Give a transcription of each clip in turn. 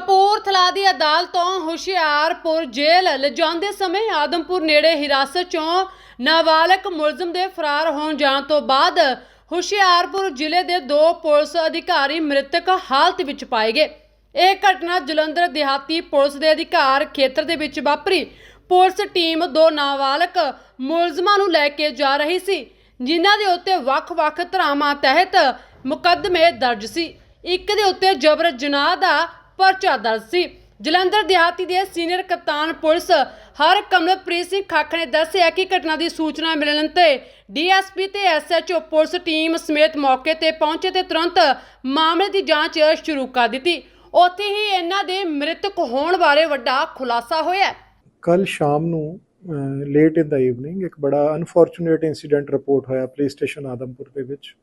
ਕਪੂਰਥਲਾ ਦੀ ਅਦਾਲਤ ਤੋਂ ਹੁਸ਼ਿਆਰਪੁਰ ਜੇਲ੍ਹ ਲਿਜਾਂਦੇ ਸਮੇਂ ਆਦਮਪੁਰ ਨੇੜੇ ਹਿਰਾਸਤ 'ਚੋਂ ਨਾਬਾਲਗ ਮੁਲਜ਼ਮ ਦੇ ਫਰਾਰ ਹੋਣ ਜਾਣ ਤੋਂ ਬਾਅਦ ਹੁਸ਼ਿਆਰਪੁਰ ਜ਼ਿਲ੍ਹੇ ਦੇ ਦੋ ਪੁਲਿਸ ਅਧਿਕਾਰੀ ਮ੍ਰਿਤਕ ਹਾਲਤ ਵਿੱਚ ਪਾਏ ਗਏ। ਇਹ ਘਟਨਾ ਜਲੰਧਰ ਦਿਹਾਤੀ ਪੁਲਿਸ ਦੇ ਅਧਿਕਾਰ ਖੇਤਰ ਦੇ ਵਿੱਚ ਵਾਪਰੀ। ਪੁਲਿਸ ਟੀਮ ਦੋ ਨਾਬਾਲਗ ਮੁਲਜ਼ਮਾਂ ਨੂੰ ਲੈ ਕੇ ਜਾ ਰਹੀ ਸੀ, ਜਿਨ੍ਹਾਂ ਦੇ ਉੱਤੇ ਵੱਖ-ਵੱਖ ਧਰਾਵਾਂ ਤਹਿਤ ਮੁਕੱਦਮੇ ਦਰਜ ਸੀ। ਇੱਕ ਦੇ ਉੱਤੇ ਜਬਰ ਜਨਾਹ ਦਾ ਪਰਚਾ ਦਰਜ ਸੀ। ਜਲੰਧਰ ਦਿਹਾਤੀ ਦੇ ਸੀਨੀਅਰ ਕਪਤਾਨ ਪੁਲਿਸ ਹਰ ਕਮਲਪ੍ਰੀਤ ਸਿੰਘ ਖਾਖ ਨੇ ਦੱਸਿਆ ਕਿ ਘਟਨਾ ਦੀ ਸੂਚਨਾ ਮਿਲਣ ਤੇ ਡੀਐਸਪੀ ਤੇ ਐਸਐਚਓ ਪੁਲਿਸ ਟੀਮ ਸਮੇਤ ਮੌਕੇ ਤੇ ਪਹੁੰਚੇ ਤੇ ਤੁਰੰਤ ਮਾਮਲੇ ਦੀ ਜਾਂਚ ਸ਼ੁਰੂ ਕਰ ਦਿੱਤੀ। ਉੱਥੇ ਹੀ ਇਹਨਾਂ ਦੇ ਮ੍ਰਿਤਕ ਹੋਣ ਬਾਰੇ ਵੱਡਾ ਖੁਲਾਸਾ ਹੋਇਆ। ਕੱਲ ਸ਼ਾਮ ਨੂੰ ਲੇਟ ਇਨ ਦਾ ਈਵਨਿੰਗ ਇੱਕ ਬੜਾ ਅਨਫੋਰਚੂਨੇਟ ਇਨਸੀਡੈਂਟ ਰਿਪੋਰਟ ਹੋਇਆ ਪੁਲਿਸ ਸਟੇਸ਼ਨ ਆਦਮਪੁਰ ਦੇ ਵਿੱਚ।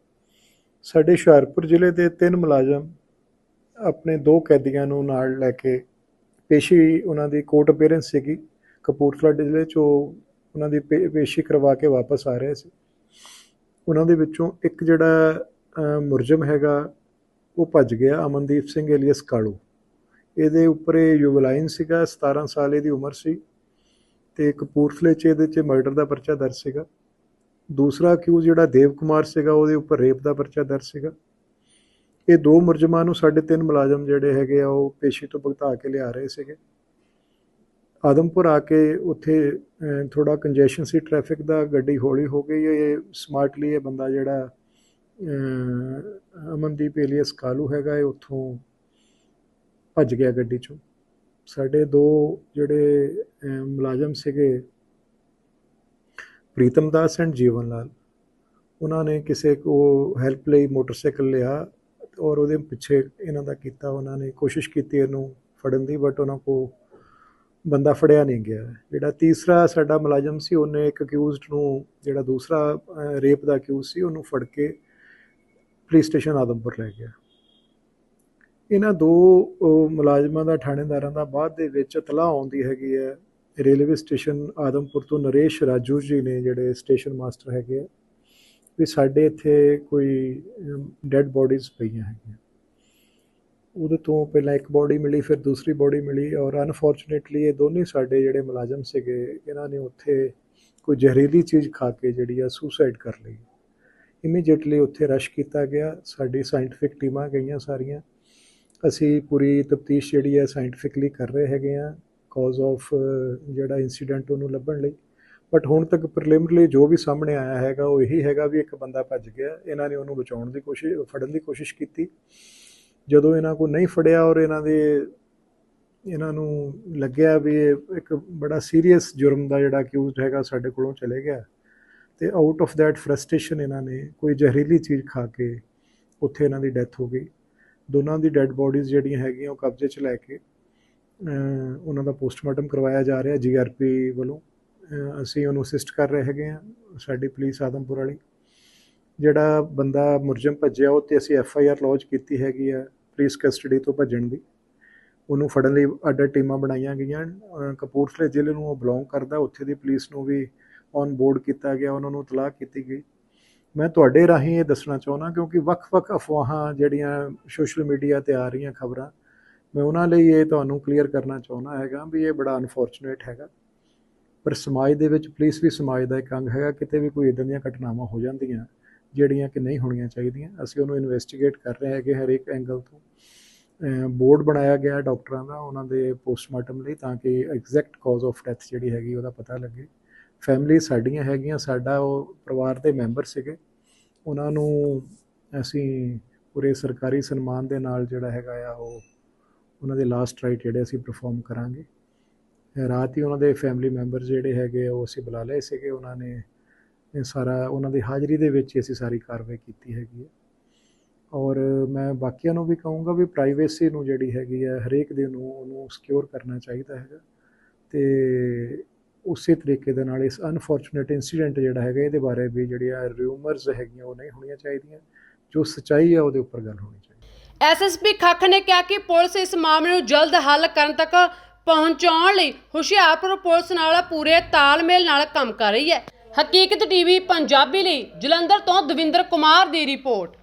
ਸਾਡੇ ਹੁਸ਼ਿਆਰਪੁਰ ਜ਼ਿਲ੍ਹੇ ਦੇ ਤਿੰਨ ਮੁਲਾਜ਼ਮ ਆਪਣੇ ਦੋ ਕੈਦੀਆਂ ਨੂੰ ਨਾਲ ਲੈ ਕੇ ਪੇਸ਼ੀ ਉਹਨਾਂ ਦੀ ਕੋਰਟ ਅਪੀਅਰੈਂਸ ਸੀਗੀ ਕਪੂਰਥਲਾ ਜ਼ਿਲ੍ਹੇ ਚੋਂ ਉਹਨਾਂ ਦੀ ਪੇ- ਪੇਸ਼ੀ ਕਰਵਾ ਕੇ ਵਾਪਸ ਆ ਰਹੇ ਸੀ। ਉਹਨਾਂ ਦੇ ਵਿੱਚੋਂ ਇੱਕ ਜਿਹੜਾ ਅਹ, ਮੁਰਜਮ ਹੈਗਾ ਉਹ ਭੱਜ ਗਿਆ ਅਮਨਦੀਪ ਸਿੰਘ ਏਲੀਅਸ ਕਾਲੂ। ਇਹਦੇ ਉੱਪਰ ਇਹ ਯੁਵਲਾਈਨ ਸੀਗਾ 17 ਸਾਲ ਇਹਦੀ ਉਮਰ ਸੀ ਤੇ ਕਪੂਰਥਲੇ 'ਚ ਇਹਦੇ 'ਚ ਮਰਡਰ ਦਾ ਪਰਚਾ ਦਰਜ ਸੀਗਾ। ਦੂਸਰਾ ਅਕਿਊਜ਼ ਜਿਹੜਾ ਦੇਵ ਕੁਮਾਰ ਸੀਗਾ ਉਹਦੇ ਉੱਪਰ ਰੇਪ ਦਾ ਪਰਚਾ ਦਰਜ ਸੀਗਾ। ਇਹ ਦੋ ਮੁਰਜਮਾਂ ਨੂੰ ਸਾਡੇ ਤਿੰਨ ਮੁਲਾਜ਼ਮ ਜਿਹੜੇ ਹੈਗੇ ਆ, ਉਹ ਪੇਸ਼ੀ ਤੋਂ ਭੁਗਤਾ ਕੇ ਲਿਆ ਰਹੇ ਸੀਗੇ। ਆਦਮਪੁਰ ਆ ਕੇ ਉੱਥੇ ਥੋੜਾ ਕੰਜੈਸ਼ਨ ਸੀ ਟ੍ਰੈਫਿਕ ਦਾ ਗੱਡੀ ਹੌਲੀ ਹੋ ਗਈ। ਇਹ ਸਮਾਰਟਲੀ ਇਹ ਬੰਦਾ ਜਿਹੜਾ ਅਮਨਦੀਪ ਏਲੀਅਸ ਕਾਲੂ ਹੈਗਾ, ਇਹ ਉੱਥੋਂ ਭੱਜ ਗਿਆ ਗੱਡੀ ਚੋਂ। ਸਾਡੇ ਦੋ ਜਿਹੜੇ ਮੁਲਾਜ਼ਮ ਸੀਗੇ, ਪ੍ਰੀਤਮ ਦਾਸ ਐਂਡ ਜੀਵਨ ਲਾਲ। ਉਹਨਾਂ ਨੇ ਕਿਸੇ ਕੋ ਹੈਲਪ ਲਈ ਮੋਟਰਸਾਈਕਲ ਲਿਆ। ਔਰ ਉਹਦੇ ਪਿੱਛੇ ਇਹਨਾਂ ਦਾ ਕੀਤਾ, ਉਹਨਾਂ ਨੇ ਕੋਸ਼ਿਸ਼ ਕੀਤੀ ਇਹਨੂੰ ਫੜਨ ਦੀ ਬਟ ਉਹਨਾਂ ਕੋ ਬੰਦਾ ਫੜਿਆ ਨਹੀਂ ਗਿਆ। ਜਿਹੜਾ ਤੀਸਰਾ ਸਾਡਾ ਮੁਲਾਜ਼ਮ ਸੀ, ਉਹਨੇ ਇੱਕ ਅਕਿਊਜ਼ਡ ਨੂੰ, ਜਿਹੜਾ ਦੂਸਰਾ ਰੇਪ ਦਾ ਅਕਿਊਜ਼ ਸੀ, ਉਹਨੂੰ ਫੜ ਕੇ ਪੁਲਿਸ ਸਟੇਸ਼ਨ ਆਦਮਪੁਰ ਲੈ ਗਿਆ। ਇਹਨਾਂ ਦੋ ਮੁਲਾਜ਼ਮਾਂ ਦਾ, ਥਾਣੇਦਾਰਾਂ ਦਾ ਬਾਅਦ ਦੇ ਵਿੱਚ ਤਲਾਹ ਆਉਂਦੀ ਹੈਗੀ ਹੈ, ਰੇਲਵੇ ਸਟੇਸ਼ਨ ਆਦਮਪੁਰ ਤੋਂ ਨਰੇਸ਼ ਰਾਜੂ ਜੀ ਨੇ, ਜਿਹੜੇ ਸਟੇਸ਼ਨ ਮਾਸਟਰ ਹੈਗੇ ਆ ਵੀ ਸਾਡੇ ਇੱਥੇ ਕੋਈ ਡੈੱਡ ਬੋਡੀਜ਼ ਪਈਆਂ ਹੈਗੀਆਂ। ਉਹਦੇ ਤੋਂ ਪਹਿਲਾਂ ਇੱਕ ਬੋਡੀ ਮਿਲੀ, ਫਿਰ ਦੂਸਰੀ ਬੋਡੀ ਮਿਲੀ ਔਰ ਅਨਫੋਰਚੂਨੇਟਲੀ ਇਹ ਦੋਨੇ ਸਾਡੇ ਜਿਹੜੇ ਮੁਲਾਜ਼ਮ ਸੀਗੇ, ਇਹਨਾਂ ਨੇ ਉੱਥੇ ਕੋਈ ਜ਼ਹਿਰੀਲੀ ਚੀਜ਼ ਖਾ ਕੇ ਜਿਹੜੀ ਆ ਸੁਸਾਈਡ ਕਰ ਲਈ। ਇਮੀਡੀਏਟਲੀ ਉੱਥੇ ਰਸ਼ ਕੀਤਾ ਗਿਆ, ਸਾਡੀ ਸਾਇੰਟਿਫਿਕ ਟੀਮਾਂ ਗਈਆਂ ਸਾਰੀਆਂ। ਅਸੀਂ ਪੂਰੀ ਤਫਤੀਸ਼ ਜਿਹੜੀ ਹੈ ਸਾਇੰਟਿਫਿਕਲੀ ਕਰ ਰਹੇ ਹੈਗੇ ਆ ਕਾਜ਼ ਆਫ ਜਿਹੜਾ ਇਨਸੀਡੈਂਟ ਉਹਨੂੰ ਲੱਭਣ ਲਈ। ਬਟ ਹੁਣ ਤੱਕ ਪ੍ਰੀਲਿਮਿਨਰੀ ਜੋ ਵੀ ਸਾਹਮਣੇ ਆਇਆ ਹੈਗਾ, ਉਹ ਇਹੀ ਹੈਗਾ ਵੀ ਇੱਕ ਬੰਦਾ ਭੱਜ ਗਿਆ, ਇਹਨਾਂ ਨੇ ਉਹਨੂੰ ਬਚਾਉਣ ਦੀ ਕੋਸ਼ਿਸ਼, ਫੜਨ ਦੀ ਕੋਸ਼ਿਸ਼ ਕੀਤੀ। ਜਦੋਂ ਇਹਨਾਂ ਕੋ ਨਹੀਂ ਫੜਿਆ ਔਰ ਇਹਨਾਂ ਦੇ, ਇਹਨਾਂ ਨੂੰ ਲੱਗਿਆ ਵੀ ਇਹ ਇੱਕ ਬੜਾ ਸੀਰੀਅਸ ਜੁਰਮ ਦਾ ਜਿਹੜਾ ਅਕਿਊਜ਼ਡ ਹੈਗਾ ਸਾਡੇ ਕੋਲੋਂ ਚਲੇ ਗਿਆ। ਤੇ ਆਊਟ ਆਫ ਥੈਟ ਫਰਸਟ੍ਰੇਸ਼ਨ ਇਹਨਾਂ ਨੇ ਕੋਈ ਜ਼ਹਿਰੀਲੀ ਚੀਜ਼ ਖਾ ਕੇ ਉੱਥੇ ਇਹਨਾਂ ਦੀ ਡੈਥ ਹੋ ਗਈ। ਦੋਨਾਂ ਦੀ ਡੈੱਡ ਬੋਡੀਜ਼ ਜਿਹੜੀਆਂ ਹੈਗੀਆਂ ਉਹ ਕਬਜ਼ੇ 'ਚ ਲੈ ਕੇ ਉਹਨਾਂ ਦਾ ਪੋਸਟਮਾਰਟਮ ਕਰਵਾਇਆ ਜਾ ਰਿਹਾ ਜੀਆਰਪੀ ਵੱਲੋਂ। ਅਸੀਂ ਉਹਨੂੰ ਅਸਿਸਟ ਕਰ ਰਹੇ ਹੈਗੇ ਆ ਸਾਡੀ ਪੁਲਿਸ ਆਦਮਪੁਰ ਵਾਲੀ। ਜਿਹੜਾ ਬੰਦਾ ਮੁਰਜਮ ਭੱਜਿਆ, ਉਹ ਤੇ ਅਸੀਂ ਐਫ ਆਈ ਆਰ ਲੌਂਚ ਕੀਤੀ ਹੈਗੀ ਆ ਪੁਲਿਸ ਕਸਟਡੀ ਤੋਂ ਭੱਜਣ ਦੀ। ਉਹਨੂੰ ਫੜਨ ਲਈ ਅੱਡ ਅੱਡ ਟੀਮਾਂ ਬਣਾਈਆਂ ਗਈਆਂ। ਕਪੂਰਥਲੇ ਜ਼ਿਲ੍ਹੇ ਨੂੰ ਉਹ ਬਿਲੋਂਗ ਕਰਦਾ, ਉੱਥੇ ਦੀ ਪੁਲਿਸ ਨੂੰ ਵੀ ਔਨ ਬੋਰਡ ਕੀਤਾ ਗਿਆ, ਉਹਨਾਂ ਨੂੰ ਇਤਲਾਹ ਕੀਤੀ ਗਈ। ਮੈਂ ਤੁਹਾਡੇ ਰਾਹੀਂ ਇਹ ਦੱਸਣਾ ਚਾਹੁੰਦਾ, ਕਿਉਂਕਿ ਵੱਖ-ਵੱਖ ਅਫਵਾਹਾਂ ਜਿਹੜੀਆਂ ਸੋਸ਼ਲ ਮੀਡੀਆ ਤੇ ਆ ਰਹੀਆਂ ਖਬਰਾਂ, ਮੈਂ ਉਹਨਾਂ ਲਈ ਇਹ ਤੁਹਾਨੂੰ ਕਲੀਅਰ ਕਰਨਾ ਚਾਹੁੰਦਾ ਹੈਗਾ ਵੀ ਇਹ ਬੜਾ ਅਨਫੋਰਚੂਨੇਟ ਹੈਗਾ। ਪਰ ਸਮਾਜ ਦੇ ਵਿੱਚ ਪੁਲਿਸ ਵੀ ਸਮਾਜ ਦਾ ਇੱਕ ਅੰਗ ਹੈਗਾ, ਕਿਤੇ ਵੀ ਕੋਈ ਇਦਾਂ ਦੀਆਂ ਘਟਨਾਵਾਂ ਹੋ ਜਾਂਦੀਆਂ, ਜਿਹੜੀਆਂ ਕਿ ਨਹੀਂ ਹੋਣੀਆਂ ਚਾਹੀਦੀਆਂ। ਅਸੀਂ ਉਹਨੂੰ ਇਨਵੈਸਟੀਗੇਟ ਕਰ ਰਹੇ ਹੈਗੇ ਹਰੇਕ ਐਂਗਲ ਤੋਂ। ਬੋਰਡ ਬਣਾਇਆ ਗਿਆ ਡਾਕਟਰਾਂ ਦਾ, ਉਹਨਾਂ ਦੇ ਪੋਸਟਮਾਰਟਮ ਲਈ, ਤਾਂ ਕਿ ਐਗਜ਼ੈਕਟ ਕਾਜ਼ ਆਫ ਡੈਥ ਜਿਹੜੀ ਹੈਗੀ ਉਹਦਾ ਪਤਾ ਲੱਗੇ। ਫੈਮਿਲੀ ਸਾਡੀਆਂ ਹੈਗੀਆਂ, ਸਾਡਾ ਉਹ ਪਰਿਵਾਰ ਦੇ ਮੈਂਬਰ ਸੀਗੇ। ਉਹਨਾਂ ਨੂੰ ਅਸੀਂ ਪੂਰੇ ਸਰਕਾਰੀ ਸਨਮਾਨ ਦੇ ਨਾਲ ਜਿਹੜਾ ਹੈਗਾ ਆ, ਉਹ ਉਹਨਾਂ ਦੇ ਲਾਸਟ ਰਾਈਟ ਜਿਹੜੇ ਅਸੀਂ ਪਰਫਾਰਮ ਕਰਾਂਗੇ। ਰਾਤ ਹੀ ਉਹਨਾਂ ਦੇ ਫੈਮਿਲੀ ਮੈਂਬਰ ਜਿਹੜੇ ਹੈਗੇ ਆ, ਉਹ ਅਸੀਂ ਬੁਲਾ ਲਏ ਸੀਗੇ। ਉਹਨਾਂ ਨੇ ਇਹ ਸਾਰਾ ਉਹਨਾਂ ਦੀ ਹਾਜ਼ਰੀ ਦੇ ਵਿੱਚ ਹੀ ਅਸੀਂ ਸਾਰੀ ਕਾਰਵਾਈ ਕੀਤੀ ਹੈਗੀ ਹੈ ਔਰ ਮੈਂ ਬਾਕੀਆਂ ਨੂੰ ਵੀ ਕਹੂੰਗਾ ਵੀ ਪ੍ਰਾਈਵੇਸੀ ਨੂੰ ਜਿਹੜੀ ਹੈਗੀ ਹੈ ਹਰੇਕ ਦੇ ਨੂੰ ਉਹਨੂੰ ਸਿਕਿਉਰ ਕਰਨਾ ਚਾਹੀਦਾ ਹੈਗਾ। ਤੇ ਉਸੇ ਤਰੀਕੇ ਦੇ ਨਾਲ ਇਸ ਅਨਫੋਰਚੂਨੇਟ ਇਨਸੀਡੈਂਟ ਜਿਹੜਾ ਹੈਗਾ ਇਹਦੇ ਬਾਰੇ ਵੀ ਜਿਹੜੀਆਂ ਰਿਊਮਰਸ ਹੈਗੀਆਂ ਉਹ ਨਹੀਂ ਹੋਣੀਆਂ ਚਾਹੀਦੀਆਂ। ਜੋ ਸੱਚਾਈ ਹੈ ਉਹਦੇ ਉੱਪਰ ਗੱਲ ਹੋਣੀ ਚਾਹੀਦੀ। ਐਸਐਸਪੀ ਖੱਖ ਨੇ ਕਿਹਾ ਕਿ ਪੁਲਿਸ ਇਸ ਮਾਮਲੇ ਨੂੰ ਜਲਦ ਹੱਲ ਕਰਨ ਤੱਕ ਪਹੁੰਚਾਉਣ ਲਈ ਹੁਸ਼ਿਆਰਪੁਰ ਪੁਲਿਸ ਨਾਲ ਪੂਰੇ ਤਾਲਮੇਲ ਨਾਲ ਕੰਮ ਕਰ ਰਹੀ ਹੈ। ਹਕੀਕਤ ਟੀਵੀ, ਪੰਜਾਬੀ ਲਈ ਜਲੰਧਰ ਤੋਂ ਦਵਿੰਦਰ ਕੁਮਾਰ ਦੀ ਰਿਪੋਰਟ।